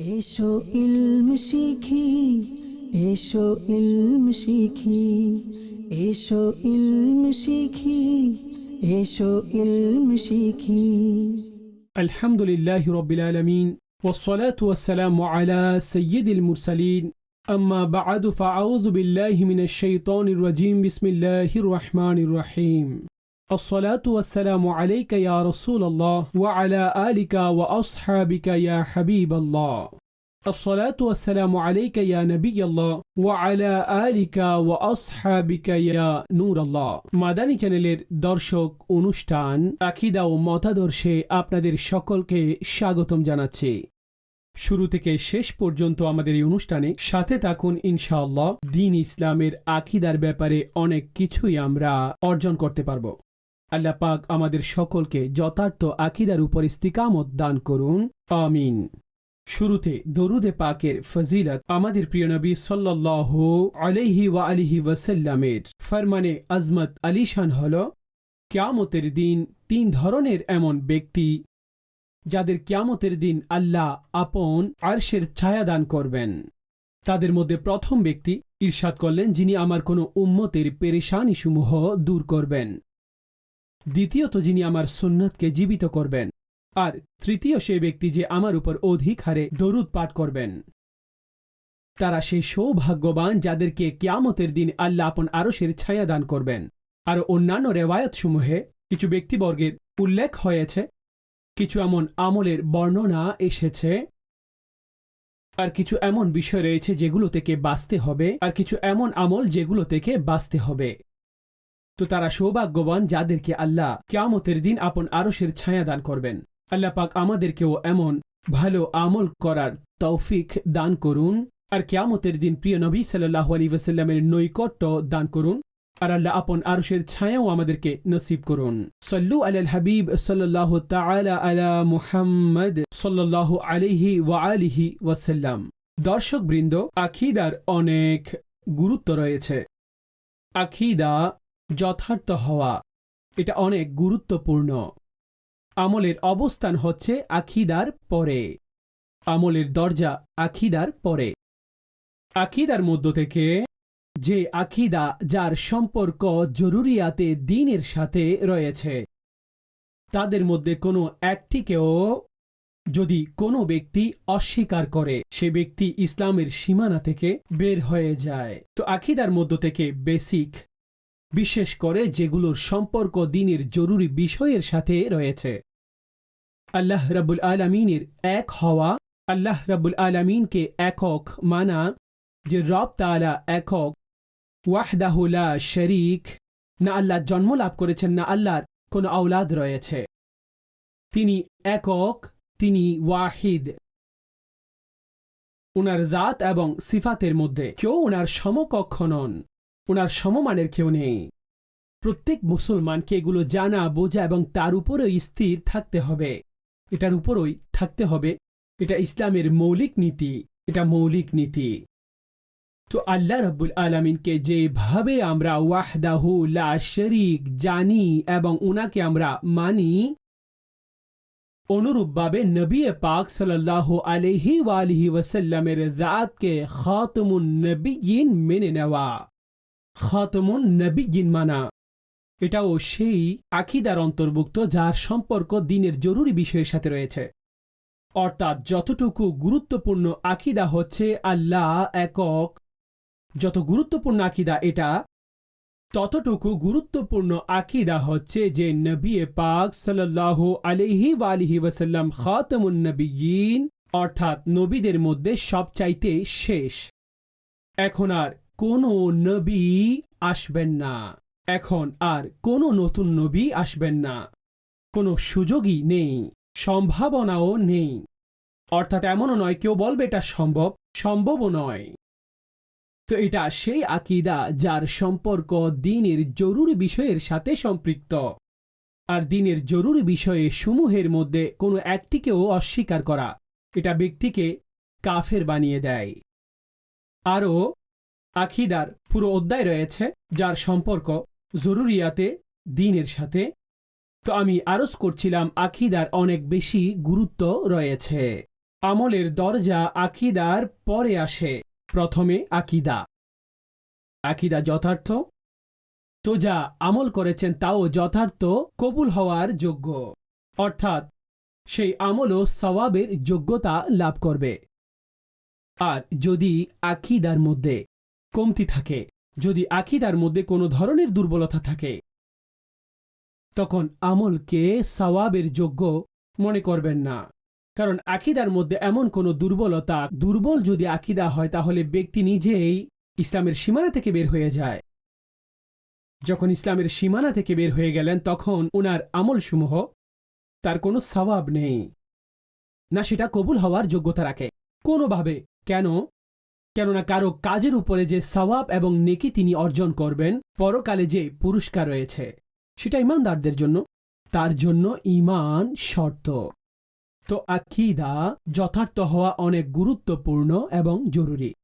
এসো ইলম শিখি এসো ইলম শিখি এসো ইলম শিখি এসো ইলম শিখি الحمد لله رب العالمين والصلاة والسلام على سيد المرسلين أما بعد فأعوذ بالله من الشيطان الرجيم بسم الله الرحمن الرحيم الصلاة والسلام عليك يا رسول الله وعلى آلك وأصحابك يا حبيب الله الصلاة والسلام عليك يا نبي الله وعلى آلك وأصحابك يا نور الله মাদানী চ্যানেলের দর্শক অনুষ্ঠান আকিদা ও মতাদর্শে আপনাদের সকলকে স্বাগতম জানাচ্ছি শুরু থেকে শেষ পর্যন্ত আমাদের এই অনুষ্ঠানে সাথে থাকুন ইনশাআল্লাহ দিন ইসলামের আকিদার ব্যাপারে অনেক কিছুই আমরা অর্জন করতে পারব আল্লাহ পাক আমাদের সকলকে যথার্থ আকিদার উপর ইস্তিকামত দান করুন। আমিন। শুরুতে দরুদে পাকের ফজিলত আমাদের প্রিয় নবী সাল্লাহ আলাইহি ওয়া আলিহি ওয়াসাল্লামের ফরমানে আজমত আলিশান হল, কিয়ামতের দিন তিন ধরনের এমন ব্যক্তি যাদের কিয়ামতের দিন আল্লাহ আপন আরশের ছায়া দান করবেন। তাদের মধ্যে প্রথম ব্যক্তি ঈর্ষাদ করলেন যিনি আমার কোনো উম্মতের পেরেশানিসমূহ দূর করবেন। দ্বিতীয়ত যিনি আমার সুন্নতকে জীবিত করবেন, আর তৃতীয় সে ব্যক্তি যে আমার উপর অধিক হারে দরুদ পাঠ করবেন। তারা সেই সৌভাগ্যবান যাদেরকে কিয়ামতের দিন আল্লাহ আপন আরশের ছায়া দান করবেন। আর অন্যান্য রেওয়ায়তসমূহে কিছু ব্যক্তিবর্গের উল্লেখ হয়েছে, কিছু এমন আমলের বর্ণনা এসেছে, আর কিছু এমন বিষয় রয়েছে যেগুলো থেকে বাঁচতে হবে, আর কিছু এমন আমল যেগুলো থেকে বাঁচতে হবে। তো তারা সৌভাগ্যবান যাদেরকে আল্লাহ কিয়ামতের দিন আপন আরশের ছায়া দান করবেন। আল্লাহ পাক আমাদেরকেও এমন ভালো আমল করার তৌফিক দান করুন। আর কিয়ামতের দিন প্রিয় নবী সাল্লাহ আলী ওসাল্লামের নৈকট্য দান করুন। আর আল্লাহ আপন আরশের ছায়াও আমাদেরকে নসিব করুন। সল্লু আল হাবিব সাল্লাহ তাআলা আলা মুহাম্মদ সাল্লাহ আলিহি ওয়া আলিহি ওয়াসাল্লাম। দর্শক বৃন্দ আখিদার অনেক গুরুত্ব রয়েছে। আখিদা যথার্থ হওয়া। এটা অনেক গুরুত্বপূর্ণ। আমলের অবস্থান হচ্ছে আখিদার পরে। আমলের দরজা আখিদার পরে। আখিদার মধ্য থেকে যে আখিদা যার সম্পর্ক জরুরিয়াতে দিনের সাথে রয়েছে, তাদের মধ্যে কোনো একটিকেও যদি কোনো ব্যক্তি অস্বীকার করে, সে ব্যক্তি ইসলামের সীমানা থেকে বের হয়ে যায়। তো আখিদার মধ্য থেকে বেসিক বিশেষ করে যেগুলোর সম্পর্ক দিনের জরুরি বিষয়ের সাথে রয়েছে। আল্লাহ রাবুল আলমিনের এক হওয়া, আল্লাহ রাবুল আলমিনকে একক মানা, যে রব তালা একক ওয়াহদাহুলা শরিক, না আল্লাহ জন্ম লাভ করেছেন, না আল্লাহর কোনো আওলাদ রয়েছে। তিনি একক, তিনি ওয়াহিদ। ওনার দাঁত এবং সিফাতের মধ্যে কেউ ওনার সমকক্ষ নন। ওনার সমমানের কেউ নেই। প্রত্যেক মুসলমানকে এগুলো জানা, বোঝা এবং তার উপরেই স্থির থাকতে হবে। এটার উপরই থাকতে হবে। এটা ইসলামের মৌলিক নীতি। এটা মৌলিক নীতি। তো আল্লাহ রব্বুল আলমিনকে যেভাবে আমরা ওয়াহদাহু লা শরিক জানি এবং উনাকে আমরা মানি, অনুরূপভাবে নবী পাক সাল্লাহ আলহি ওয়ালিহি ওয়াসাল্লামের রাতকে খাতমুন নবীন মেনে নেওয়া। খাতমুন নবীন মানা। এটাও সেই আকিদার অন্তর্ভুক্ত যার সম্পর্ক দিনের জরুরি বিষয়ের সাথে রয়েছে। অর্থাৎ যতটুকু গুরুত্বপূর্ণ আকিদা হচ্ছে আল্লাহ একক। যত গুরুত্বপূর্ণ আকিদা এটা, ততটুকু গুরুত্বপূর্ণ আকিদা হচ্ছে যে নবী পাক সাল্লাহ আলহি ওয়ালিহি ওয়াসাল্লাম খাতমুন নবীন অর্থাৎ নবীদের মধ্যে সবচাইতে শেষ। এখন আর কোনো নবী আসবেন না। এখন আর কোনো নতুন নবী আসবেন না। কোনো সুযোগই নেই, সম্ভাবনাও নেই। অর্থাৎ এমনও নয়, কেউ বলবে এটা সম্ভব, সম্ভবও নয়। তো এটা সেই আকিদা যার সম্পর্ক দিনের জরুরি বিষয়ের সাথে সম্পৃক্ত। আর দিনের জরুরি বিষয়ে সমূহের মধ্যে কোনো একটিকেও অস্বীকার করা, এটা ব্যক্তিকে কাফের বানিয়ে দেয়। আরও আখিদার পুরো অধ্যায় রয়েছে, যার সম্পর্ক জরুরিয়াতে, দিনের সাথে। তো আমি আরজ করছিলাম আখিদার অনেক বেশি গুরুত্ব রয়েছে। আমলের দরজা আকিদার পরে আসে, প্রথমে আকিদা। আকিদা যথার্থ? তো যা আমল করেছেন তাও যথার্থ, কবুল হওয়ার যোগ্য। অর্থাৎ, সেই আমলও সওয়াবের যোগ্যতা লাভ করবে। আর যদি আকিদার মধ্যে কমতি থাকে, যদি আকিদার মধ্যে কোনো ধরনের দুর্বলতা থাকে। তখন আমলকে সওয়াবের যোগ্য মনে করবেন না। কারণ আকিদার মধ্যে এমন কোনো দুর্বলতা, দুর্বল যদি আকিদা হয়, তাহলে ব্যক্তি নিজেই ইসলামের সীমানা থেকে বের হয়ে যায়। যখন ইসলামের সীমানা থেকে বের হয়ে গেলেন, তখন ওনার আমলসমূহ, তার কোনো সওয়াব নেই। না, সেটা কবুল হওয়ার যোগ্যতা রাখে। কোনোভাবে। কেন? কেননা কারও কাজের উপরে যে সওয়াব এবং নেকি তিনি অর্জন করবেন, পরকালে যে পুরস্কার রয়েছে, সেটা ইমানদারদের জন্য। তার জন্য ইমান শর্ত। তো আকিদা যথার্থ হওয়া অনেক গুরুত্বপূর্ণ এবং জরুরি।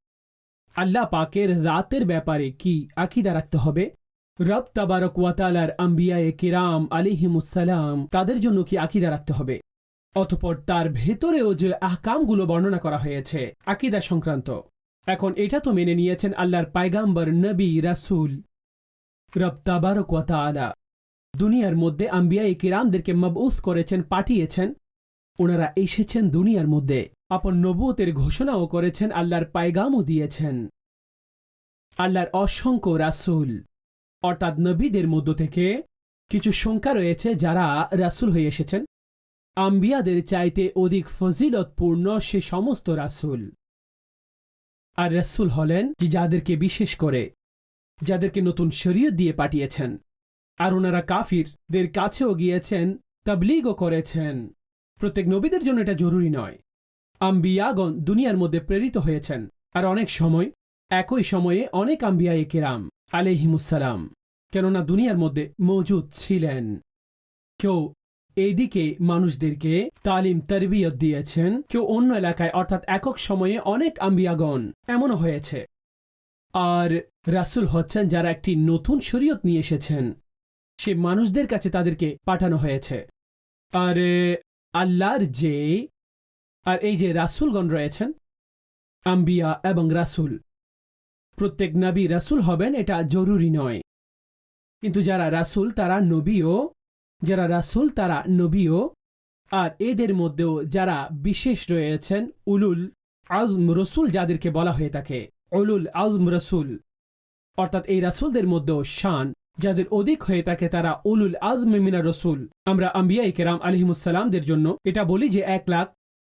আল্লাহ পাকের রাতের ব্যাপারে কি আকিদা রাখতে হবে? রব তাবারক ওয়াতালার আম্বিয়ায়ে কিরাম আলিহিমুসালাম তাদের জন্য কি আকিদা রাখতে হবে? অতপর তার ভেতরেও যে আহকামগুলো বর্ণনা করা হয়েছে, আকিদা সংক্রান্ত। এখন এটা তো মেনে নিয়েছেন আল্লাহর পায়গাম্বর, নবী, রাসূল। রব তাবারক ওয়াতালা দুনিয়ার মধ্যে আম্বিয়ায়ে কিরামদেরকে মবউস করেছেন, পাঠিয়েছেন। ওনারা এসেছেন দুনিয়ার মধ্যে। আপন নবুতের ঘোষণাও করেছেন, আল্লাহর পায়গামও দিয়েছেন। আল্লাহর অসংখ্য রাসূল। অর্থাৎ নবীদের মধ্য থেকে কিছু সংখ্যা রয়েছে যারা রাসূল হয়ে এসেছেন। আম্বিয়াদের চাইতে অধিক ফজিলতপূর্ণ সে সমস্ত রাসূল। আর রাসূল হলেন যে যাদেরকে বিশেষ করে, যাদেরকে নতুন শরীয়ত দিয়ে পাঠিয়েছেন। আর ওনারা কাফিরদের কাছেও গিয়েছেন, তাবলিগও করেছেন। প্রত্যেক নবীদের জন্য এটা জরুরি নয়। আম্বিয়াগণ দুনিয়ার মধ্যে প্রেরিত হয়েছেন। আর অনেক সময়, একই সময়ে অনেক আম্বিয়ায়ে কেরাম আলেহিমুসালাম কেননা দুনিয়ার মধ্যে মজুদ ছিলেন। কেউ এইদিকে মানুষদেরকে তালিম, তরবিয়ত দিয়েছেন কেউ অন্য এলাকায়, অর্থাৎ একক সময়ে অনেক আম্বিয়াগণ। এমনও হয়েছে। আর রাসূল হচ্ছেন যারা একটি নতুন শরীয়ত নিয়ে এসেছেন। সে মানুষদের কাছে তাদেরকে পাঠানো হয়েছে। আর আল্লাহর যে, আর এই যে রাসূলগণ রয়েছেন, আম্বিয়া এবং রাসূল, প্রত্যেক নবী রাসূল হবেন এটা জরুরি নয়। কিন্তু যারা রাসূল, তারা নবীও যারা রাসূল, তারা নবীও। আর এদের মধ্যেও যারা বিশেষ রয়েছেন, উলুল আজম রসুল যাদেরকে বলা হয়ে থাকে, উলুল আজম রসুল। অর্থাৎ এই রাসূলদের মধ্যেও শান, যাদের অধিক হয়ে থাকে তারা উলুল আজম মিনা রসুল। আমরা আম্বিয়াই কেরাম আলহিমুসালামদের জন্য এটা বলি যে এক লাখ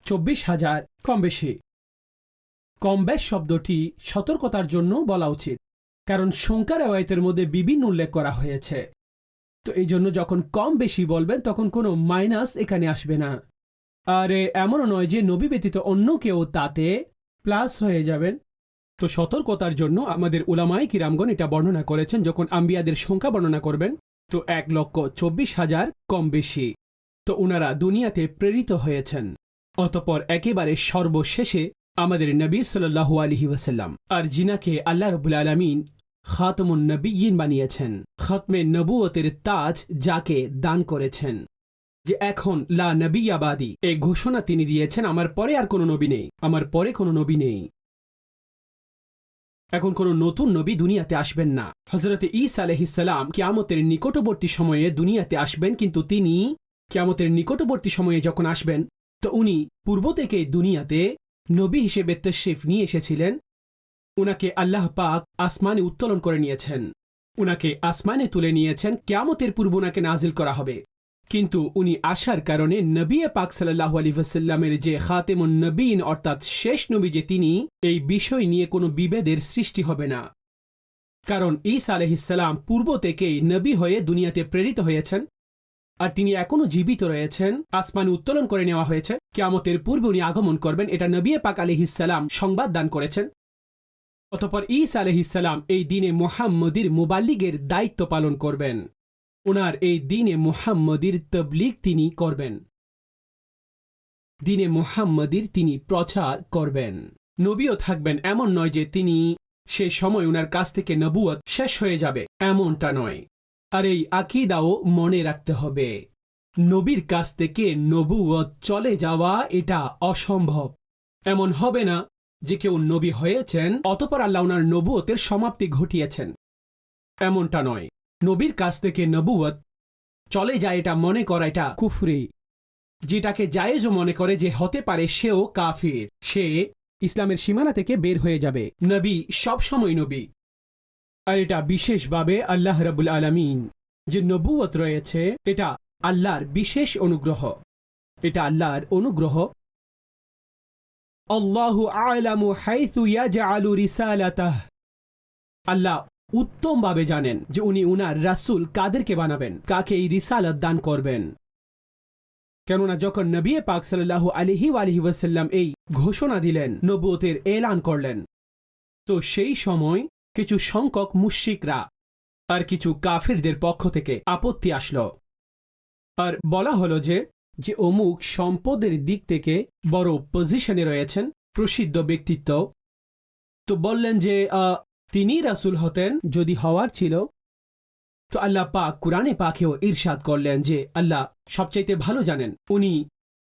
চব্বিশ হাজার কম বেশি। কম বেশ শব্দটি সতর্কতার জন্য বলা উচিত, কারণ সংখ্যা রেওয়ায়তের মধ্যে বিভিন্ন উল্লেখ করা হয়েছে। তো এই জন্য যখন কম বেশি বলবেন, তখন কোনো মাইনাস এখানে আসবে না। আর এমনও নয় যে নবী ব্যতীত অন্য কেউ তাতে প্লাস হয়ে যাবেন। তো সতর্কতার জন্য আমাদের উলামাই কিরামগণ এটা বর্ণনা করেছেন, যখন আম্বিয়াদের সংখ্যা বর্ণনা করবেন, তো এক লক্ষ চব্বিশ হাজার কম বেশি। তো ওনারা দুনিয়াতে প্রেরিত হয়েছেন। অতপর একেবারে সর্বশেষে আমাদের নবী সাল্লাহু আলহি ওয়াসাল্লাম আর জিনাকে আল্লাহ রবুল আলমিন খাতমুন নবীন বানিয়েছেন। খতমে নবুয়তের তাজ যাকে দান করেছেন। যে এখন লা নবিয়াবাদী, এই ঘোষণা তিনি দিয়েছেন, আমার পরে আর কোনো নবী নেই। আমার পরে কোনো নবী নেই। এখন কোনো নতুন নবী দুনিয়াতে আসবেন না। হজরত ঈসা আলহিসাল্লাম কিয়ামতের নিকটবর্তী সময়ে দুনিয়াতে আসবেন, কিন্তু তিনি কিয়ামতের নিকটবর্তী সময়ে যখন আসবেন, তো উনি পূর্ব থেকে দুনিয়াতে নবী হিসেবে তশরিফ নিয়ে এসেছিলেন। উনাকে আল্লাহ পাক আসমানে উত্তোলন করে নিয়েছেন। উনাকে আসমানে তুলে নিয়েছেন, কেয়ামতের পূর্ব উনাকে নাজিল করা হবে। কিন্তু উনি আসার কারণে নবী পাক সাল্লাহ আলী ওয়াসাল্লামের যে খাতেমুন নবীন, অর্থাৎ শেষ নবী যে তিনি, এই বিষয় নিয়ে কোনো বিভেদের সৃষ্টি হবে না। কারণ ঈসা আলহিসাল্লাম পূর্ব থেকেই নবী হয়ে দুনিয়াতে প্রেরিত হয়েছেন, আর তিনি এখনও জীবিত রয়েছেন, আসমানে উত্তোলন করে নেওয়া হয়েছে। কেয়ামতের পূর্বে উনি আগমন করবেন, এটা নবী পাক আলহিসাল্লাম সংবাদ দান করেছেন। অতপর ঈসা আলহিসাল্লাম এই দিনে মোহাম্মদির মুবাল্লিগের দায়িত্ব পালন করবেন। ওনার এই দিনে মোহাম্মদির তবলিগ তিনি করবেন। দিনে মোহাম্মদির তিনি প্রচার করবেন। নবীও থাকবেন এমন নয় যে তিনি সে সময় ওনার কাছ থেকে নবুয়ত শেষ হয়ে যাবে, এমনটা নয়। আর এই আকিদাও মনে রাখতে হবে। নবীর কাছ থেকে নবুয়ত চলে যাওয়া এটা অসম্ভব। এমন হবে না যে কেউ নবী হয়েছেন অতপর আল্লাহ ওনার নবুয়তের সমাপ্তি ঘটিয়েছেন। এমনটা নয়। নবীর কাছ থেকে নবুয়ত চলে যায় এটা মনে করা এটা কুফরি। যেটাকে জায়েজও মনে করে যে হতে পারে সেও কাফির। সে ইসলামের সীমানা থেকে বের হয়ে যাবে। নবী সবসময় নবী। আর এটা বিশেষভাবে আল্লাহ রাবুল আলমিন যে নবুয়ত রয়েছে, এটা আল্লাহর বিশেষ অনুগ্রহ। এটা আল্লাহর অনুগ্রহ আল্লাহু আলামু হাইথু ইয়াজআলু রিসালাতাহ। আল্লাহ উত্তমভাবে জানেন যে উনি উনার রাসূল কাদেরকে বানাবেন, কাকে এই রিসালাত দান করবেন। কেননা যখন নবী পাক সাল্লাল্লাহু আলাইহি আলহি ওয়াসাল্লাম এই ঘোষণা দিলেন নবুয়তের এলান করলেন, তো সেই সময় কিছু সংখ্যক মুশরিকরা আর কিছু কাফিরদের পক্ষ থেকে আপত্তি আসলো। আর বলা হলো যে যে অমুক সম্পদের দিক থেকে বড় পজিশনে রয়েছেন, প্রসিদ্ধ ব্যক্তিত্ব। তো বললেন যে তিনি রাসূল হতেন যদি হওয়ার ছিল। তো আল্লাহ পাক কুরআনে পাকেও ইরশাদ করলেন যে, আল্লাহ সবচাইতে ভালো জানেন উনি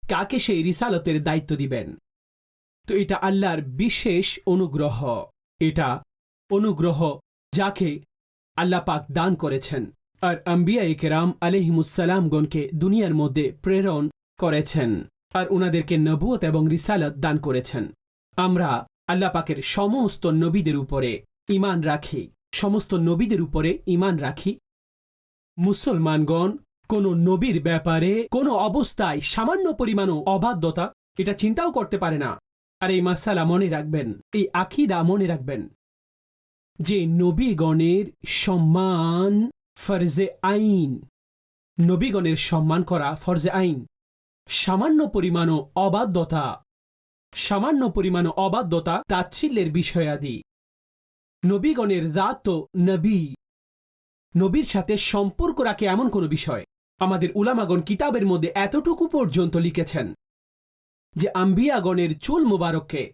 কাকে সেই রিসালতের দায়িত্ব দিবেন। তো এটা আল্লাহর বিশেষ অনুগ্রহ। এটা অনুগ্রহ যাকে আল্লাহ পাক দান করেছেন। আর আম্বিয়া কেরাম আলহিমুসালামগণকে দুনিয়ার মধ্যে প্রেরণ করেছেন আর উনাদেরকে নবুয়ত এবং রিসালত দান করেছেন। আমরা আল্লাহ পাকের সমস্ত নবীদের উপরে ইমান রাখি। সমস্ত নবীদের উপরে ইমান রাখি। মুসলমানগণ, কোন নবীর ব্যাপারে কোনো অবস্থায় সামান্য পরিমাণও অবাধ্যতা এটা চিন্তাও করতে পারে না। আর এই মাসালা মনে রাখবেন, এই আকিদা মনে রাখবেন যে নবীগণের সম্মান ফরজে আইন। নবীগণের সম্মান করা ফরজে আইন। সামান্য পরিমাণও অবাধ্যতা। সামান্য পরিমাণ অবাধ্যতা তাচ্ছিল্যের বিষয়াদি। নবীগণের দাত নবী। নবীর সাথে সম্পর্ক রাখে এমন কোনো বিষয়। আমাদের উলামাগণ কিতাবের মধ্যে এতটুকু পর্যন্ত লিখেছেন যে আম্বিয়াগণের চুল মুবারককে,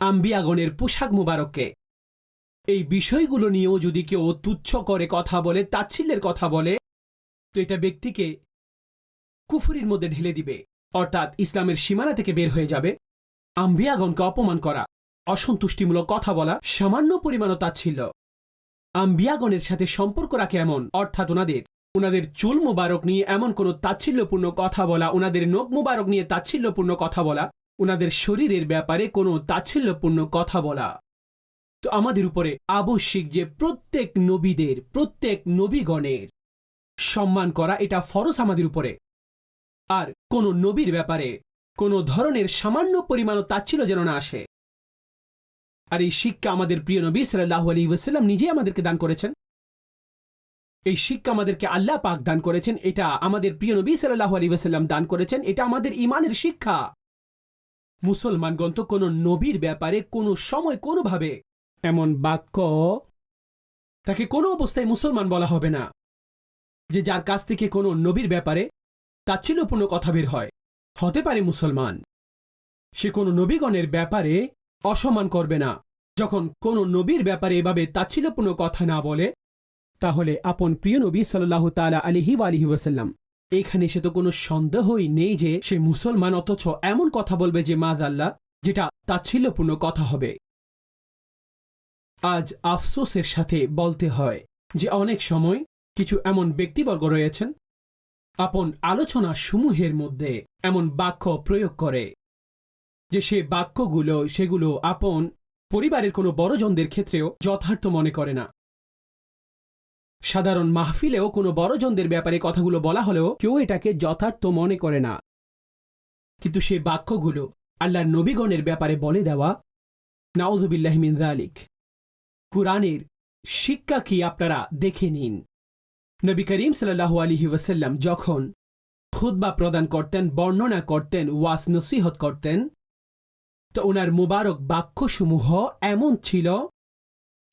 আম্বিয়াগণের পোশাক মুবারককে এই বিষয়গুলো নিয়েও যদি কেউ তুচ্ছ করে কথা বলে, তাচ্ছিল্যের কথা বলে, তো এটা ব্যক্তিকে কুফুরির মধ্যে ঢেলে দিবে। অর্থাৎ ইসলামের সীমানা থেকে বের হয়ে যাবে। আম্বিয়াগণকে অপমান করা, অসন্তুষ্টিমূলক কথা বলা, সামান্য পরিমাণও তাচ্ছিল্য। আম্বিয়াগণের সাথে সম্পর্ক রাখে এমন, অর্থাৎ ওনাদের ওনাদের চুল মুবারক নিয়ে এমন কোনো তাচ্ছিল্যপূর্ণ কথা বলা, ওনাদের নখ মুবারক নিয়ে তাচ্ছিল্যপূর্ণ কথা বলা, ওনাদের শরীরের ব্যাপারে কোনো তাচ্ছিল্যপূর্ণ কথা বলা। তো আমাদের উপরে আবশ্যিক যে প্রত্যেক নবীদের, প্রত্যেক নবীগণের সম্মান করা, এটা ফরজ আমাদের উপরে। আর কোন নবীর ব্যাপারে কোনো ধরনের সামান্য পরিমাণ তাচ্ছিল যেন না আসে। আর এই শিক্ষা আমাদের প্রিয় নবী সাল্লাহ আলী ওয়াসাল্লাম নিজেই আমাদেরকে দান করেছেন। এই শিক্ষা আমাদেরকে আল্লাহ পাক দান করেছেন, এটা আমাদের প্রিয় নবী সাল্লাহ আলী ওয়াসাল্লাম দান করেছেন, এটা আমাদের ইমানের শিক্ষা। মুসলমানগণ তো কোনো নবীর ব্যাপারে কোনো সময় কোনোভাবে এমন বাক্য তাকে কোনো অবস্থায় মুসলমান বলা হবে না, যে যার কাছ থেকে কোনো নবীর ব্যাপারে তাচ্ছিল্যপূর্ণ কথা বের হয়। হতে পারে মুসলমান, সে কোনো নবীগণের ব্যাপারে অসম্মান করবে না। যখন কোনো নবীর ব্যাপারে এভাবে তাচ্ছিল্যপূর্ণ কথা না বলে, তাহলে আপন প্রিয় নবী সাল্লাহ তালা আলিহি আলিহি ওয়াসাল্লাম, এখানে সে তো কোনো সন্দেহই নেই যে সে মুসলমান, অথচ এমন কথা বলবে যে মাজ আল্লাহ, যেটা তাচ্ছিল্যপূর্ণ কথা হবে। আজ আফসোসের সাথে বলতে হয় যে অনেক সময় কিছু এমন ব্যক্তিবর্গ রয়েছেন, আপন আলোচনা সমূহের মধ্যে এমন বাক্য প্রয়োগ করে, যে সে বাক্যগুলো, সেগুলো আপন পরিবারের কোনো বড়জনদের ক্ষেত্রেও যথার্থ মনে করে না। সাধারণ মাহফিলেও কোনো বড়জনদের ব্যাপারে কথাগুলো বলা হলেও কেউ এটাকে যথার্থ মনে করে না। কিন্তু সে বাক্যগুলো আল্লাহর নবীগণের ব্যাপারে বলে দেওয়া নাউজুবিল্লাহমিন আলিক কুরআনের শিক্ষা কি আপনারা দেখে নিন। নবী করিম সাল্লাহ আলহি ওয়াসাল্লাম যখন খুদ্া প্রদান করতেন, বর্ণনা করতেন ওয়াস নসিহত করতেন, তো ওনার মুবারক বাক্যসমূহ এমন ছিল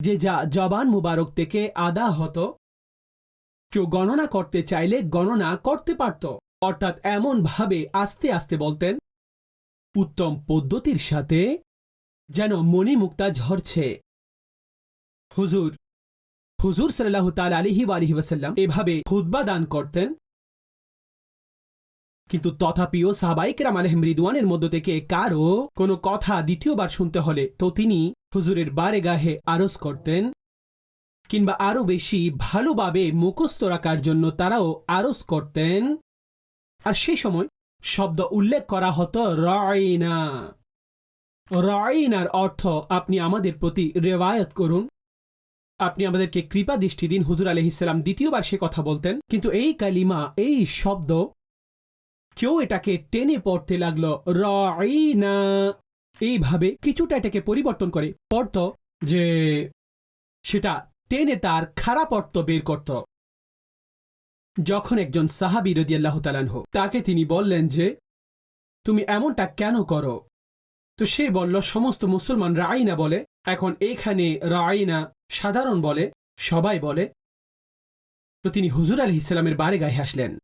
যে যা জবান মুবারক থেকে আদা হতো। কেউ গণনা করতে চাইলে গণনা করতে পারত, অর্থাৎ এমনভাবে আস্তে আস্তে বলতেন, উত্তম পদ্ধতির সাথে যেন মণিমুক্তা ঝরছে। হুজুর হুজুর সাল্লাহ তাল আলিহি আলিহি ওয়াসাল্লাম এভাবে খুদ্া দান করতেন। কিন্তু তথাপিও সাহাবাইকেরাম আলহিম রিদওয়ানের মধ্য থেকে কারও কোনো কথা দ্বিতীয়বার শুনতে হলে তো তিনি হুজুরের বারে গাহে আরজ করতেন কিংবা আরও বেশি ভালোভাবে মুখস্থ রাখার জন্য তারাও আরজ করতেন। আর সেই সময় শব্দ উল্লেখ করা হতো, রাইনা। রাইনার অর্থ, আপনি আমাদের প্রতি রেওয়ায়ত করুন। আপনি আমাদেরকে কৃপা দৃষ্টি দিন হুজুর আলহিসাল্লাম দ্বিতীয়বার সে কথা বলতেন। কিন্তু এই কালিমা, এই শব্দ কেউ এটাকে টেনে পড়তে লাগল রাইনা এইভাবে কিছুটা এটাকে পরিবর্তন করে। পড়ত যে সেটা টেনে তার খারাপ অর্থ বের করত। যখন একজন সাহাবি রদিয়াল্লাহ তালানহ তাকে তিনি বললেন যে, তুমি এমনটা কেন করো? তো সে বলল, সমস্ত মুসলমান রাইনা বলে এখন এখানে রাইনা সাধারণ বলে, সবাই বলে। তো তিনি হুজুর আলি ইসলামের বারে গায়ে হাসলেন।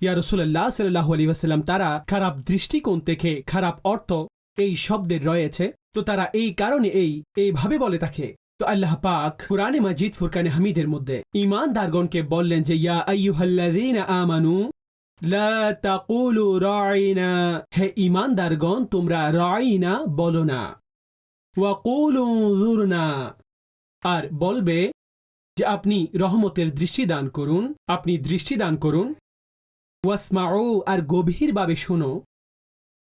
ইয়া রসুল্লাহ সাল্লাহ আলী ওয়াসাল্লাম, তারা খারাপ দৃষ্টিকোণ থেকে খারাপ অর্থ এই শব্দের রয়েছে। তো তারা এই কারণে এই, এইভাবে বলে তাকে। তো আল্লাহ পাক কুরআনে মাজিদ, ফুরকানে হামিদের মধ্যে ইমানদারগণকে বললেন যে, ইয়া আইয়ুহাল্লাযীনা আমানু, লা তাকুলু রাইনা। হে ইমানদারগণ তোমরা রাইনা বলো না। আর বলবে যে আপনি রহমতের দৃষ্টি দান করুন, আপনি দৃষ্টি দান করুন। ওয়াসমাউ, আর গভীরভাবে শোনো।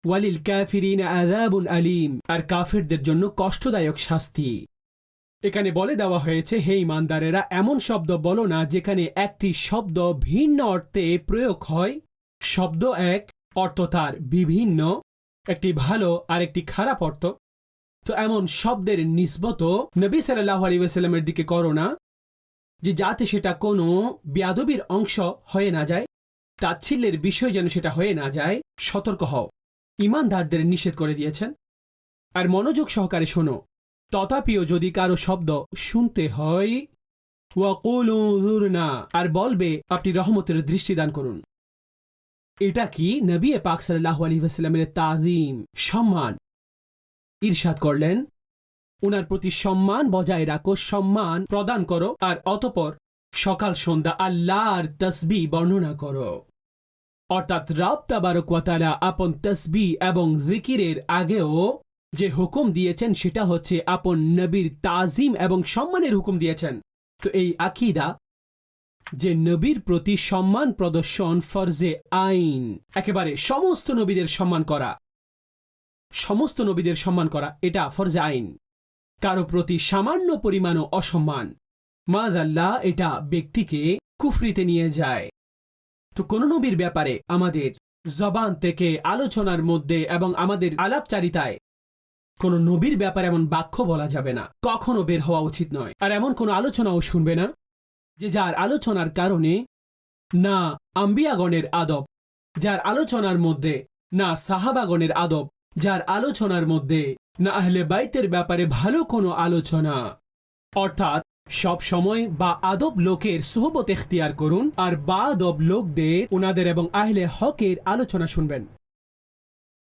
ওয়ালিল কাফিরিন আযাবুন আলিম, আর কাফিরদের জন্য কষ্টদায়ক শাস্তি। এখানে বলে দেওয়া হয়েছে, হে ইমানদারেরা, এমন শব্দ বলো না যেখানে একটি শব্দ ভিন্ন অর্থে প্রয়োগ হয়। শব্দ এক, অর্থ তার বিভিন্ন। একটি ভালো আর একটি খারাপ অর্থ। তো এমন শব্দের নিসবত নবী সাল্লাহ আলী ওয়াসাল্লামের দিকে করো না যে যাতে সেটা কোনো বেয়াদবির অংশ হয়ে না যায়, তাচ্ছিল্যের বিষয় যেন সেটা হয়ে না যায়, সতর্ক হও। ইমানদারদের নিষেধ করে দিয়েছেন। আর মনোযোগ সহকারে শোনো, তথাপিও যদি কারও শব্দ শুনতে হয় না আর বলবে, আপনি রহমতের দৃষ্টিদান করুন। এটা কি নবী পাক সাল্লাহ আলী ওয়াসাল্লামের তাজিম, সম্মান ঈর্ষাদ করলেন ওনার প্রতি সম্মান বজায় রাখো, সম্মান প্রদান করো, আর অতপর সকাল সন্ধ্যা আল্লাহর তসবি বর্ণনা করো। অর্থাৎ রব তাবারকালা আপন তসবি এবং জিকিরের আগেও যে হুকুম দিয়েছেন, সেটা হচ্ছে আপন নবীর তাজিম এবং সম্মানের হুকুম দিয়েছেন। তো এই আকিদা যে নবীর প্রতি সম্মান প্রদর্শন ফরজে আইন, একেবারে সমস্ত নবীদের সম্মান করা। সমস্ত নবীদের সম্মান করা, এটা ফরজে আইন। কারও প্রতি সামান্য পরিমাণও অসম্মান। মাদাল্লাহ এটা ব্যক্তিকে কুফরিতে নিয়ে যায়। তো কোন নবীর ব্যাপারে আমাদের জবান থেকে আলোচনার মধ্যে এবং আমাদের আলাপচারিতায় কোন নবীর ব্যাপারে এমন বাক্য বলা যাবে না। কখনো বের হওয়া উচিত নয়। আর এমন কোনো আলোচনাও শুনবে না, যে যার আলোচনার কারণে না আম্বিয়াগণের আদব, যার আলোচনার মধ্যে না সাহাবাগণের আদব যার আলোচনার মধ্যে না আহলে বাইতের ব্যাপারে ভালো কোনো আলোচনা। অর্থাৎ, সব সময় বা আদব লোকের সোহবত এখতিয়ার করুন আর বা আদব লোকদের ওনাদের এবং আহলে হকের আলোচনা শুনবেন।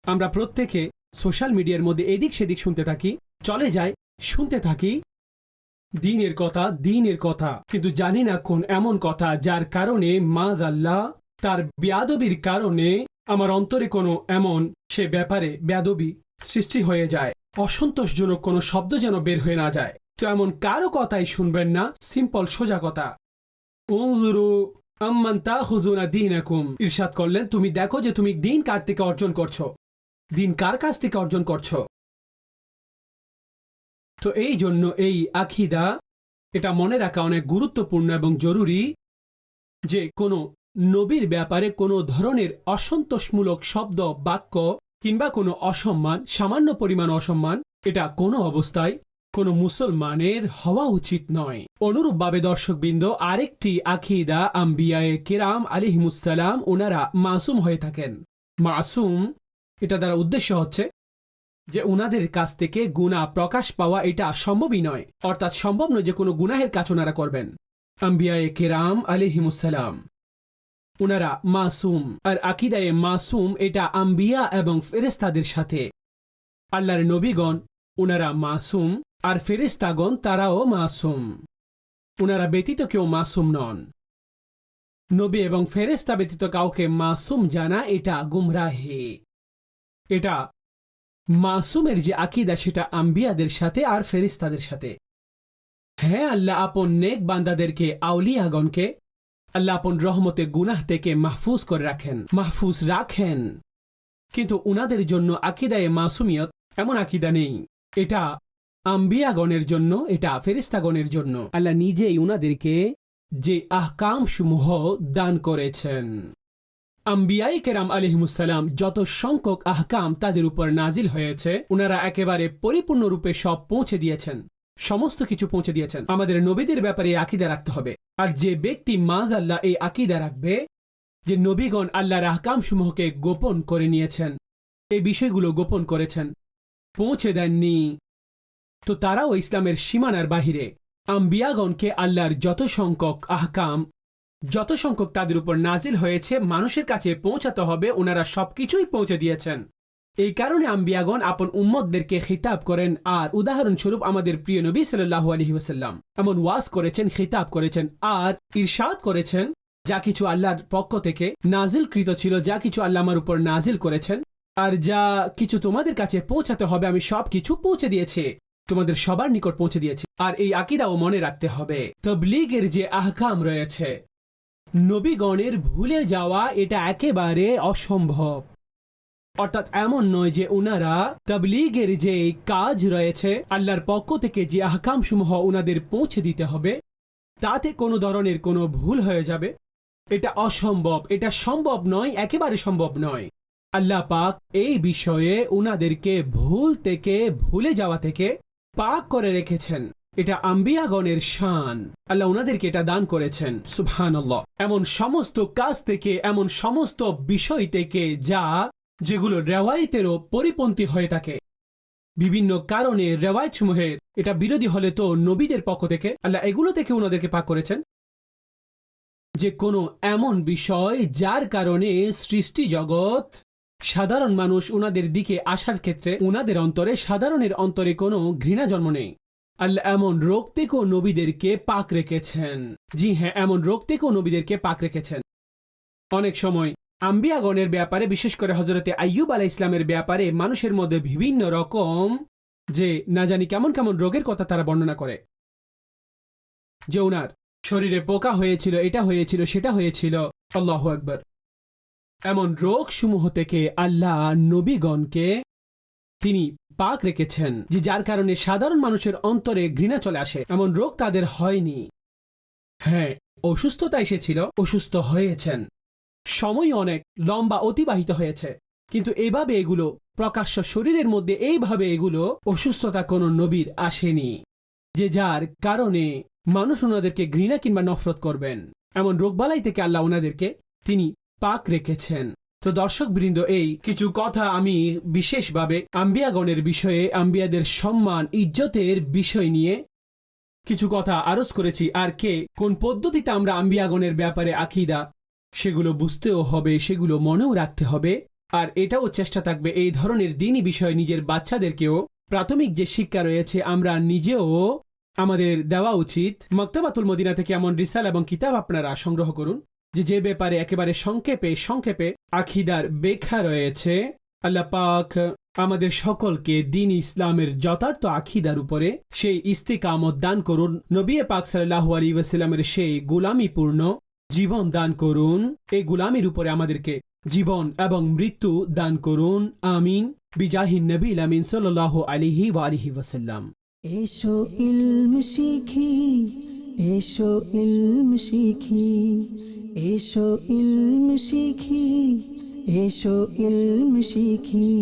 আমরা প্রত্যেকে সোশ্যাল মিডিয়ার মধ্যে এদিক সেদিক শুনতে থাকি, চলে যায় শুনতে থাকি। দিনের কথা দিনের কথা, কিন্তু জানি না কোন এমন কথা যার কারণে মা আল্লাহ তার বেয়াদবির কারণে আমার অন্তরে কোনো এমন সে ব্যাপারে বেয়াদবি সৃষ্টি হয়ে যায়। অসন্তোষজনক কোনো শব্দ যেন বের হয়ে না যায়। তো এমন কারও কথাই শুনবেন না, সিম্পল সোজা কথা। ইরশাদ করলেন, তুমি দেখো যে তুমি দিন কার থেকে অর্জন করছ? দিন কার কাছ থেকে অর্জন করছ? তো এই জন্য এই আখিদা এটা মনে রাখা অনেক গুরুত্বপূর্ণ এবং জরুরি যে কোনো নবীর ব্যাপারে কোনো ধরনের অসন্তোষমূলক শব্দ, বাক্য কিংবা কোনো অসম্মান, সামান্য পরিমাণ অসম্মান, এটা কোনো অবস্থায় কোনো মুসলমানের হওয়া উচিত নয়। অনুরূপভাবে দর্শকবৃন্দ, আরেকটি আখিদা আম্বিয়ায়ে কেরাম আলিহিমুসালাম ওনারা মাসুম হয়ে থাকেন। মাসুম এটা দ্বারা উদ্দেশ্য হচ্ছে যে ওনাদের কাছ থেকে গুণা প্রকাশ পাওয়া এটা সম্ভবই নয়, অর্থাৎ সম্ভব নয় যে কোনো গুনাহের কাজ ওনারা করবেন। আম্বিয়ায়ে কেরাম আলিহিমুসালাম ওনারা মাসুম। আর আকিদায়ে মাসুম এটা আম্বিয়া এবং ফেরেস্তাদের সাথে। আল্লাহর নবীগণ ওনারা মাসুম, আর ফেরেস্তাগণ তারাও মাসুম। ওনারা ব্যতীত কেউ মাসুম নন। নবী এবং ফেরেস্তা ব্যতীত কাউকে মাসুম জানা এটা গুমরাহি। এটা মাসুমের যে আকিদা সেটা আম্বিয়াদের সাথে আর ফেরিস্তাদের সাথে। হ্যাঁ আল্লাহ আপন নেক বান্দাদেরকে, আউলিয়াগণকে আল্লাহ আপন রহমতে গুনাহ থেকে মাহফুজ করে রাখেন, মাহফুজ রাখেন। কিন্তু উনাদের জন্য আকিদায়ে মাসুমিয়ত এমন আকিদা নেই। এটা আম্বিয়াগণের জন্য, এটা ফেরিস্তাগণের জন্য। আল্লাহ নিজেই উনাদেরকে যে আহকামসমূহ দান করেছেন। আম্বিয়াই কেরাম আলহিমুসাল্লাম যত সংখ্যক আহকাম তাদের উপর নাজিল হয়েছে, উনারা একেবারে পরিপূর্ণরূপে সব পৌঁছে দিয়েছেন। সমস্ত কিছু পৌঁছে দিয়েছেন। আমাদের নবীদের ব্যাপারে আকিদা রাখতে হবে। আর যে ব্যক্তি মাজ আল্লাহ এই আকিদা রাখবে, যে নবীগণ আল্লাহর আহকাম সমূহকে গোপন করে নিয়েছেন, এই বিষয়গুলো গোপন করেছেন, পৌঁছে দেননি, তো তারাও ইসলামের সীমানার বাহিরে। আম্বিয়াগণকে আল্লাহর যত সংখ্যক আহকাম, যত সংখ্যক তাদের উপর নাজিল হয়েছে, মানুষের কাছে পৌঁছাতে হবে, ওনারা সবকিছুই পৌঁছে দিয়েছেন। এই কারণে আম্বিয়াগণ আপন উম্মদদেরকে খিতাব করেন। আর উদাহরণস্বরূপ আমাদের প্রিয় নবী সাল্লাহু আলহি ওসাল্লাম এমন ওয়াজ করেছেন, খিতাব করেছেন, আর ইরশাদ করেছেন, যা কিছু আল্লাহর পক্ষ থেকে নাজিলকৃত ছিল, যা কিছু আল্লাহ আমার উপর নাজিল করেছেন, আর যা কিছু তোমাদের কাছে পৌঁছাতে হবে, আমি সব কিছু পৌঁছে দিয়েছি, তোমাদের সবার নিকট পৌঁছে দিয়েছি, আর এই আকিদাও মনে রাখতে হবে। তবলিগের যে আহকাম রয়েছে, নবীগণের ভুলে যাওয়া এটা একেবারে অসম্ভব। অর্থাৎ এমন নয় যে উনারা তবলিগের যে কাজ রয়েছে, আল্লাহর পক্ষ থেকে যে আহকাম সমূহ উনাদের পৌঁছে দিতে হবে, তাতে কোনো ধরনের কোনো ভুল হয়ে যাবে। এটা অসম্ভব, এটা সম্ভব নয়, একেবারে সম্ভব নয়। আল্লাহ পাক এই বিষয়ে উনাদেরকে ভুল থেকে, ভুলে যাওয়া থেকে পাক করে রেখেছেন। এটা আম্বিয়াগণের শান। আল্লাহ ওনাদেরকে এটা দান করেছেন সুবহান এমন সমস্ত কাজ থেকে, এমন সমস্ত বিষয় থেকে যা যেগুলো রেওয়ায়তেরও পরিপন্থী হয়ে থাকে। বিভিন্ন কারণে রেওয়ায়ত সমূহের এটা বিরোধী হলে তো নবীদের পক্ষ থেকে, আল্লাহ এগুলো থেকে ওনাদেরকে পাক করেছেন। যে কোনো এমন বিষয় যার কারণে সৃষ্টি জগৎ, সাধারণ মানুষ ওনাদের দিকে আসার ক্ষেত্রে ওনাদের অন্তরে, সাধারণের অন্তরে কোনো ঘৃণা জন্ম নেই। আল্লাহ এমন রোগ থেকেও নবীদেরকে পাক রেখেছেন। জি হ্যাঁ এমন রোগ থেকেও নবীদেরকে পাক রেখেছেন। অনেক সময় আম্বিয়াগণের ব্যাপারে, বিশেষ করে হজরতে আইয়ুব আলাহ ইসলামের ব্যাপারে, মানুষের মধ্যে বিভিন্ন রকম যে না জানি কেমন কেমন রোগের কথা তারা বর্ণনা করে। যে ওনার শরীরে পোকা হয়েছিল, এটা হয়েছিল, সেটা হয়েছিল, আল্লাহ আকবর। এমন রোগ সমূহ থেকে আল্লাহ নবীগণকে তিনি পাক রেখেছেন, যে যার কারণে সাধারণ মানুষের অন্তরে ঘৃণা চলে আসে। এমন রোগ তাদের হয়নি। হ্যাঁ অসুস্থতা এসেছিল, অসুস্থ হয়েছেন। সময় অনেক লম্বা অতিবাহিত হয়েছে। কিন্তু এভাবে এগুলো প্রকাশ্য শরীরের মধ্যে এইভাবে এগুলো অসুস্থতা কোনো নবীর আসেনি। যে যার কারণে মানুষ ওনাদেরকে ঘৃণা কিংবা নফরত করবেন। এমন রোগবালাই থেকে আল্লাহ ওনাদেরকে তিনি পাক রেখেছেন। তো দর্শক বৃন্দ এই কিছু কথা আমি বিশেষভাবে আম্বিয়াগণের বিষয়ে, আম্বিয়াদের সম্মান, ইজ্জতের বিষয় নিয়ে কিছু কথা আরজ করেছি। আর কে, কোন পদ্ধতিতে আমরা আম্বিয়াগণের ব্যাপারে আকিদা সেগুলো বুঝতেও হবে, সেগুলো মনেও রাখতে হবে। আর এটাও চেষ্টা থাকবে এই ধরনের দিনই বিষয়ে নিজের বাচ্চাদেরকেও। প্রাথমিক যে শিক্ষা রয়েছে, আমরা নিজেও আমাদের দেওয়া উচিত। মক্তবাতুল মদিনা থেকে এমন রিসাল এবং কিতাব আপনারা সংগ্রহ করুন, যে যে ব্যাপারে একেবারে সংক্ষেপে সংক্ষেপে আখিদার ব্যাখ্যা রয়েছে। আল্লাহ পাক আমাদের সকলকে দিন ইসলামের যথার্থ আখিদার উপরে সেই ইস্তিকামত দান করুন। নবী পাক সাল্লাহু আলী ওয়াসাল্লামের সেই গোলামিপূর্ণ জীবন দান করুন। এই গুলামির উপরে আমাদেরকে জীবন এবং মৃত্যু দান করুন। আমিন। বিজাহিন নবী আমিন সাল্লাহ আলিহি ওয়ালিহি ওয়াসাল্লাম। এসো ইলম শিখি, এসো ইলম শিখি, এসো ইলম শিখি, এসো ইলম শিখি।